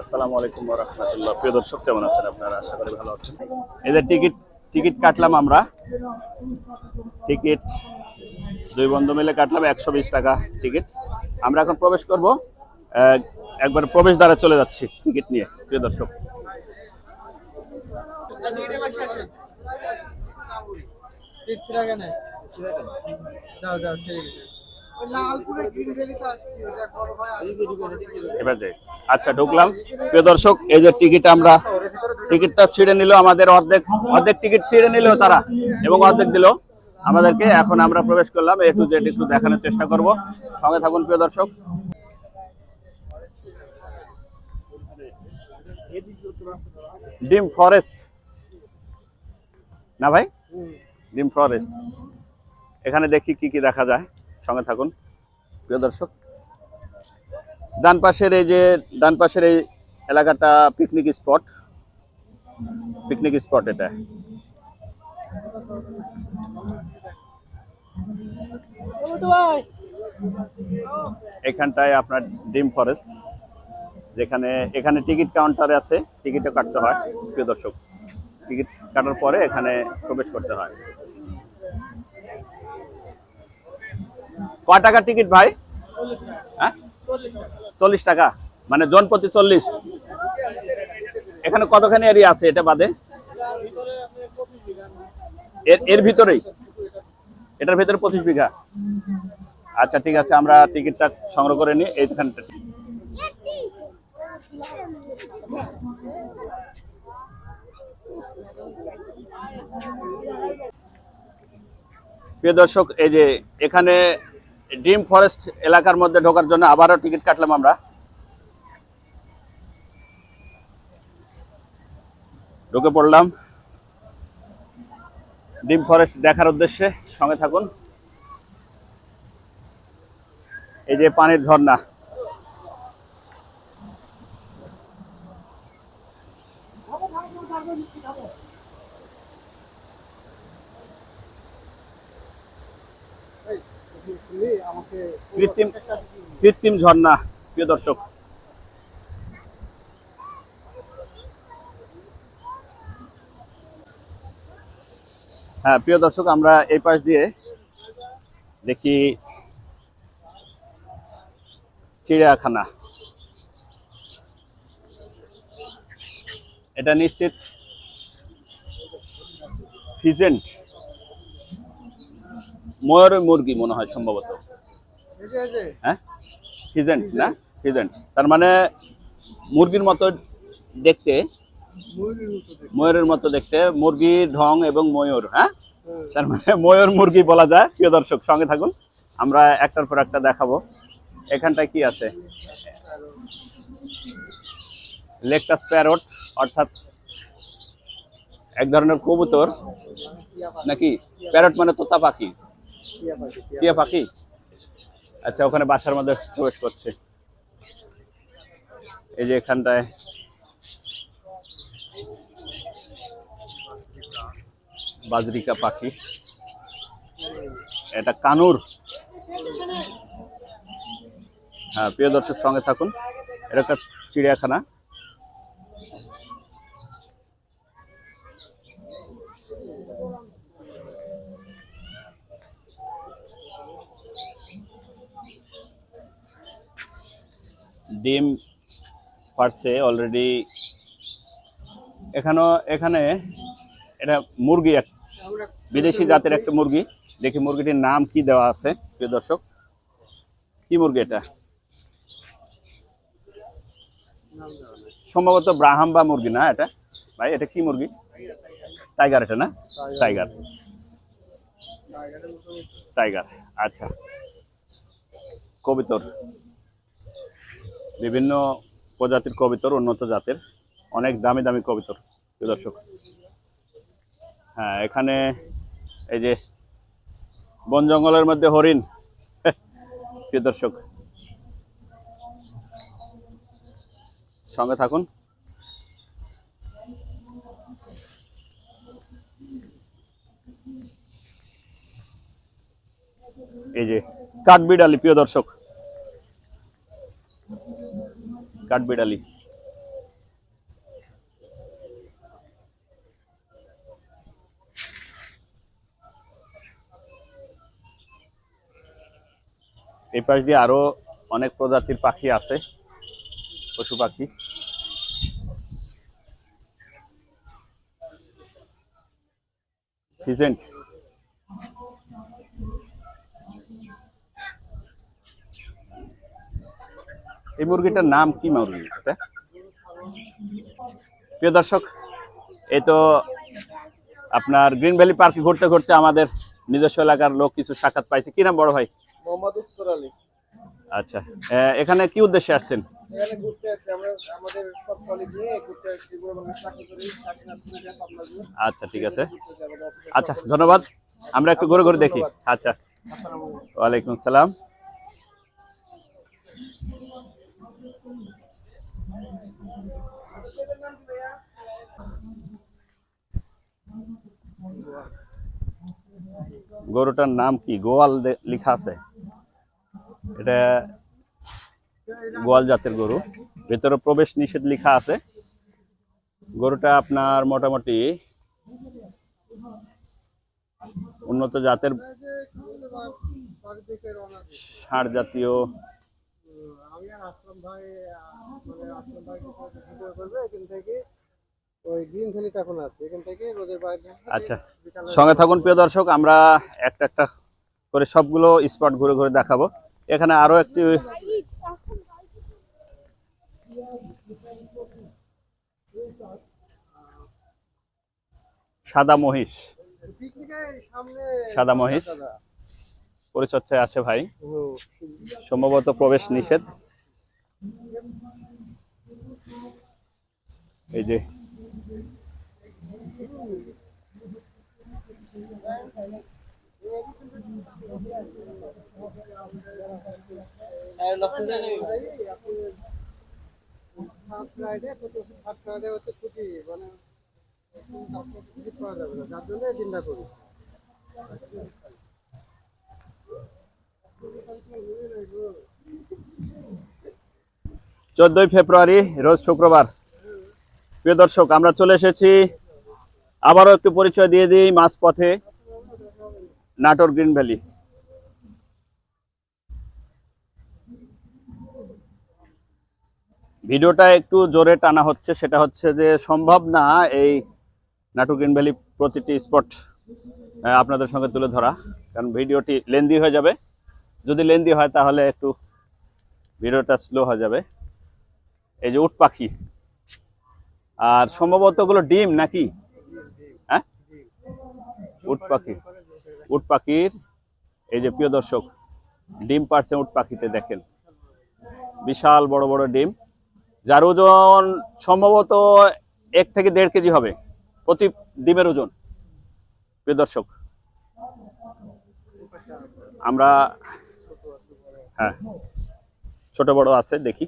আসসালামু আলাইকুম রহমতুল্লাহ প্রিয় দর্শক, কেমন আছেন আপনারা? আশা করি ভালো আছেন। এদের টিকিট টিকিট কাটলাম আমরা। টিকিট, দুই বন্ধু মিলে কাটলাম একশো বিশ টাকা টিকিট। আমরা এখন প্রবেশ করব একবার প্রবেশ দ্বারা চলে যাচ্ছি টিকিট নিয়ে, প্রিয় দর্শক। যাও যাও আচ্ছা ঢুকলাম। প্রিয় দর্শক, এই যে টিকিট আমরা টিকিটটা ছিঁড়ে নিল আমাদের অর্ধেক অর্ধেক টিকিট ছিঁড়ে নিল তারা এবং অর্ধেক দিল আমাদেরকে। এখন আমরা প্রবেশ করলাম এ টু একটু দেখানোর চেষ্টা করব। সঙ্গে থাকুন, প্রিয় দর্শক। ডিম ফরেস্ট। না ভাই? ডিম ফরেস্ট। এখানে দেখি কি কি দেখা যায়। সঙ্গে থাকুন। প্রিয় দর্শক, ডান পাশের এই যে, ডান পাশের এই এলাকাটা পিকনিক স্পট পিকনিক স্পট এটা। এখানটায় আপনার ডিম ফরেস্ট যেখানে, এখানে টিকিট কাউন্টার আছে টিকিটও কাটতে হয়, প্রিয় দর্শক। টিকিট কাটার পরে এখানে প্রবেশ করতে হয়। ক টাকা টিকিট ভাই? হ্যাঁ? চল্লিশ টাকা। মানে জন প্রতি চল্লিশ। এখানে কতখানি এরিয়া আছে এটা বাদে? এর ভিতরেই? এটার ভিতরে পঁচিশ বিঘা। আচ্ছা ঠিক আছে, আমরা টিকিটটা সংগ্রহ করে নিই এইখানটা প্রিয় দর্শক, এই যে এখানে ড্রিম ফরেস্ট এলাকার মধ্যে ঢোকার জন্য আবারও টিকিট কাটলাম আমরা। ঢুকে পড়লাম। ডিম ফরেস্ট দেখার উদ্দেশ্যে সঙ্গে থাকুন। এই যে পানির ঝর্ণা। কৃত্রিম কৃত্রিম ঝর্ণা, প্রিয় দর্শক। হ্যাঁ প্রিয় দর্শক, আমরা এই পাশ দিয়ে দেখি চিড়িয়াখানা। এটা নিশ্চিত ফিজেন্ট, ময়ূর মুরগি মনে হয় সম্ভবত। হ্যাঁ? ফিজেন্ট না? ফিজেন্ট তার মানে মুরগির মতো দেখতে। ময়ূরের মতো দেখতে মুরগি ঢং এবং ময়ূর হ্যাঁ। তার মানে ময়ূর মুরগি বলা যায়। প্রিয় দর্শক সঙ্গে থাকুন। আমরা একটার পর একটা দেখাবো। এখানটায় কি আছে? লেকটাস প্যারট অর্থাৎ এক ধরনের কবুতর নাকি? প্যারট মানে তোতা পাখি। টিয়া পাখি? আচ্ছা ওখানে বাসার মধ্যে প্রবেশ করছে। এই যে এখানটায়। বাজরিকা পাখি। এটা কানুর। হ্যাঁ প্রিয় দর্শক সঙ্গে থাকুন। এটা একটা চিড়িয়াখানা। ডিম পারছে অলরেডি এখানেও, এখানে এটা মুরগি এক বিদেশি জাতের একটা মুরগি। দেখি মুরগিটির নাম কি দেওয়া আছে, প্রিয় দর্শক। কি মুরগি এটা। সম্ভবত ব্রাহাম বা মুরগি না এটা? ভাই, এটা কি মুরগি? টাইগার এটা না? টাইগার। টাইগার আচ্ছা। কবিতর। বিভিন্ন প্রজাতির কবিতর, উন্নত জাতের, অনেক দামি দামি কবিতর, প্রিয় দর্শক। হ্যাঁ এখানে এই যে বন জঙ্গলের মধ্যে হরিণ, প্রিয় দর্শক। সঙ্গে থাকুন। এই যে কাঠবিড়ালি প্রিয় দর্শক। কাঠবিড়ালি। এই পাশ দিয়ে আরও অনেক প্রজাতির পাখি আছে পশু পাখি। ফিজেন্ট এই মুরগিটার নাম কি মুরগি? এটা? প্রিয় দর্শক এই তো আপনার গ্রিন ভ্যালি পার্কে ঘুরতে ঘুরতে আমাদের নিজস্ব এলাকার লোক কিছু সাক্ষাৎ পাইছে। কি নাম বড় ভাই? মোহাম্মদ উস্তর আলী। আচ্ছা এখানে কি উদ্দেশ্যে আসছেন? এখানে ঘুরতে আসছি আমরা আমাদের সব কলিগ নিয়ে ঘুরতে আসছি গুরুবাংলা চাকরি করি কাশীনাথ পুজা পাবনা জু আচ্ছা ঠিক আছে। আচ্ছা ধন্যবাদ। আমরা একটু ঘুরে ঘুরে দেখি। আচ্ছা। ওয়ালাইকুম আসসালাম গরুটার নাম কি? গোয়াল লেখা আছে। এটা গোয়াল জাতের গরু। ভেতরে প্রবেশ নিষেধ লেখা আছে। গরুটা আপনার মোটামুটি উন্নত জাতের। ষাঁড় জাতীয় আসলাম ভাই মানে আসলাম ভাই করবে এখান থেকে ওই গ্রিন ভ্যালিটা এখন আছে। এখান থেকে রোদের বাইরে আচ্ছা। সঙ্গে থাকুন প্রিয় দর্শক আমরা একটা একটা করে সবগুলো স্পট ঘুরে ঘুরে দেখাবো। এখানে আরও একটি সাদা মহিষ। সাদা মহিষ। দাদা পরিচর্যায় আছে ভাই। সম্ভবত প্রবেশ নিষেধ এই যে আর লক্ষ্মী জানি আপনি থার্ড ফ্রাইডে প্রতি থার্ড ফ্রাইডে হচ্ছে ছুটি মানে ছুটি পাওয়া এই করি চোদ্দই ফেব্রুয়ারি রোজ শুক্রবার। প্রিয় দর্শক, আমরা চলে এসেছি। আবারও একটু পরিচয় দিয়ে দিই মাঝপথে নাটোর গ্রিন ভ্যালি। ভিডিওটা একটু জোরে টানা হচ্ছে, সেটা হচ্ছে যে সম্ভব না এই নাটোর গ্রিন ভ্যালি প্রতিটি স্পট আপনাদের সঙ্গে তুলে ধরা, কারণ ভিডিওটি লেন্দি হয়ে যাবে। যদি লেন্দি হয় তাহলে একটু ভিডিওটা স্লো হয়ে যাবে। এই যে উট পাখি। আর সম্ভবত ওগুলো ডিম নাকি? হ্যাঁ? উট পাখি। উট পাখির, এই যে প্রিয় দর্শক, ডিম পারছে উট পাখিতে, দেখেন। বিশাল বড় বড় ডিম, যার ওজন সম্ভবত এক থেকে দেড় কেজি হবে প্রতি ডিমের ওজন। প্রিয় দর্শক, আমরা হ্যাঁ ছোট বড় আছে, দেখি।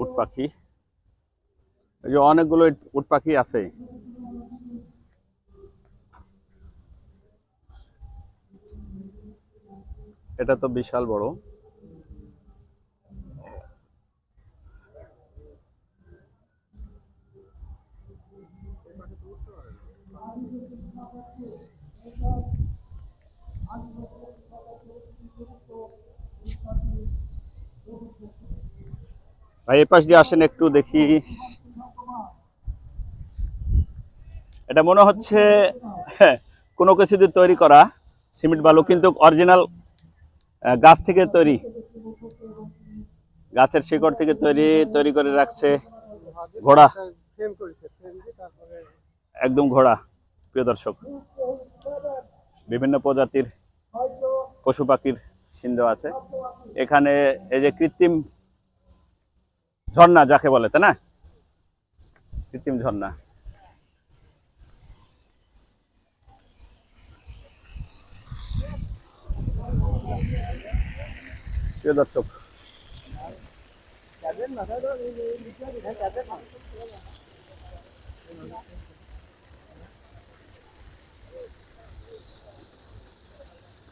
উট পাখি। এই যে অনেকগুলো উট পাখি আছে এটা তো বিশাল বড়। ভাই এ পাশ দিয়ে আসেন একটু দেখি। এটা মনে হচ্ছে হ্যাঁ, কোনো কিছু দিয়ে তৈরি করা সিমেন্ট বালু কিন্তু অরিজিনাল গাছ থেকে তৈরি। গাছের শিকড় থেকে তৈরি তৈরি করে রাখছে ঘোড়া। একদম ঘোড়া প্রিয় দর্শক। বিভিন্ন প্রজাতির পশু পাখির চিহ্ন আছে। এখানে এই যে কৃত্রিম ঝর্ণা যাকে বলে, তাই না কৃত্রিম ঝর্ণা দর্শক।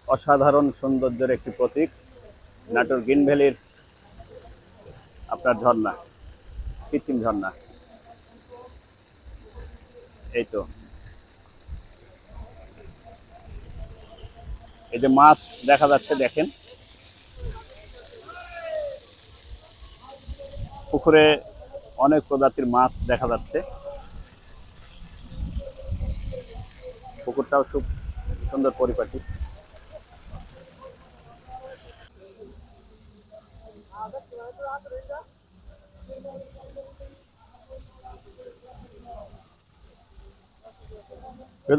অসাধারণ সৌন্দর্যের একটি প্রতীক, নাটোর গ্রিন ভ্যালির আপনার ঝর্ণা, কৃত্রিম ঝর্ণা। এই তো। এই যে মাছ দেখা যাচ্ছে, দেখেন। পুকুরে অনেক প্রজাতির মাছ দেখা যাচ্ছে। পুকুরটাও খুব সুন্দর পরিপাটি।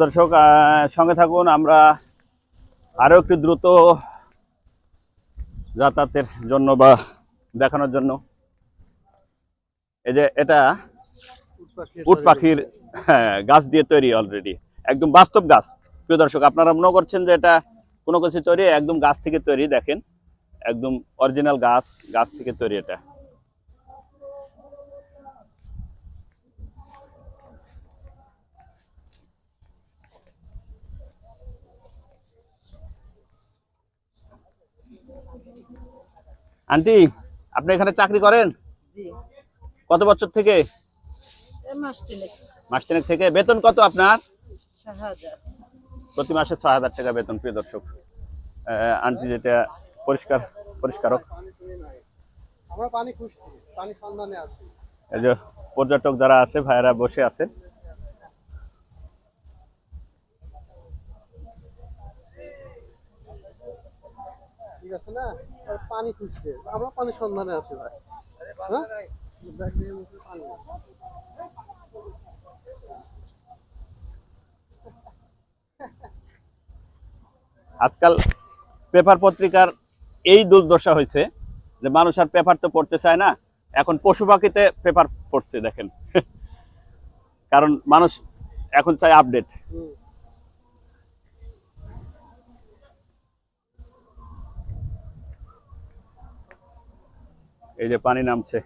দর্শক সঙ্গে থাকুন আমরা আরও একটু দ্রুত যাতায়াতের জন্য বা দেখানোর জন্য। এই যে এটা উট পাখির হ্যাঁ, গাছ দিয়ে তৈরি অলরেডি একদম বাস্তব গাছ। প্রিয় দর্শক আপনারা মনে করছেন যে এটা কোনো কিছু তৈরি একদম গাছ থেকে তৈরি দেখেন। একদম অরিজিনাল গাছ গাছ থেকে তৈরি এটা। আন্টি আপনি এখানে চাকরি করেন? কত বছর থেকে? মাস তিনেক। থেকে। বেতন কত আপনার? প্রতি মাসে ছয় হাজার টাকা বেতন প্রিয় দর্শক। আন্টি যেটা পরিষ্কার পরিষ্কারক। এই যে পর্যটক যারা আছে ভাইয়েরা বসে আছেন ঠিক আছে না? পানি খুঁজছে। আমরা পানি সন্ধানে আছি ভাই। হ্যাঁ? পানি আজকাল পেপার পত্রিকার এই দুর্দশা হয়েছে যে মানুষ আর পেপার তো পড়তে চায় না। এখন পশু পাখিতে পেপার পড়ছে দেখেন। কারণ মানুষ এখন চায় আপডেট এই যে পানি নামছে।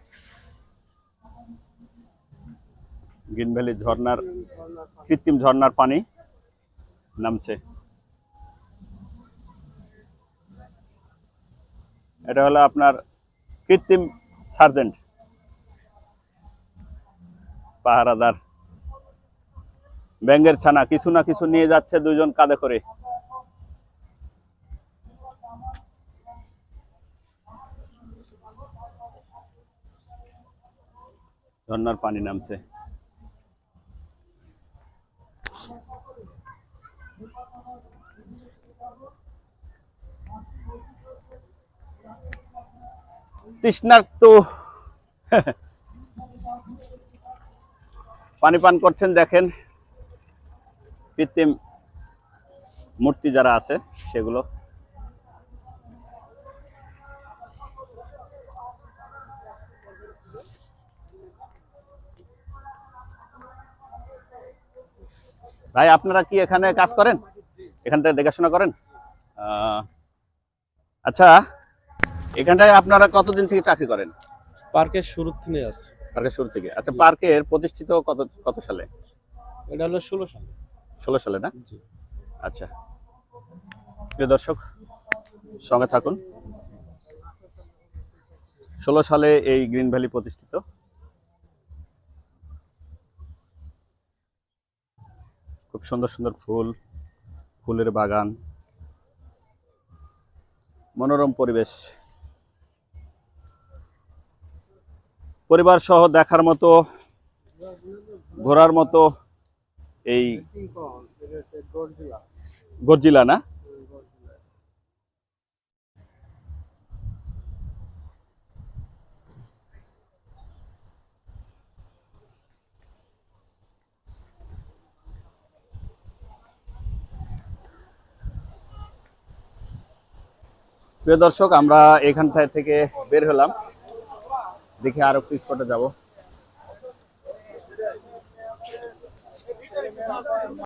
গ্রিন ভ্যালি ঝর্ণার কৃত্রিম ঝর্ণার পানি নামছে। এটা হলো আপনার কৃত্রিম সার্জেন্ট। পাহারাদার। ব্যাঙ্গের ছানা, কিছু না কিছু নিয়ে যাচ্ছে দুজন কাঁধে করে। ঝর্ণার পানি নামছে। তৃষ্ণার্ত। পানি পান করছেন দেখেন। কৃত্রিম মূর্তি যারা আছে সেগুলো ভাই আপনারা কি এখানে কাজ করেন? এখানটায় দেখাশোনা করেন? আচ্ছা এখানটায় আপনারা কতদিন থেকে চাকরি করেন? পার্কের শুরু থেকে আছে। পার্কের শুরু থেকে। আচ্ছা পার্কের প্রতিষ্ঠিত কত কত সালে? এটা হলো ষোলো সালে। ষোলো সালে না? জি। আচ্ছা। প্রিয় দর্শক সঙ্গে থাকুন। ষোলো সালে এই গ্রিন ভ্যালি প্রতিষ্ঠিত। সুন্দর সুন্দর ফুল ফুলের বাগান মনোরম পরিবেশ। পরিবার সহ দেখার মতো ঘোরার মতো এই গর্জিলা না? প্রিয় দর্শক আমরা এখান থেকে বের হলাম। দেখি আরও একটু স্পটে যাব।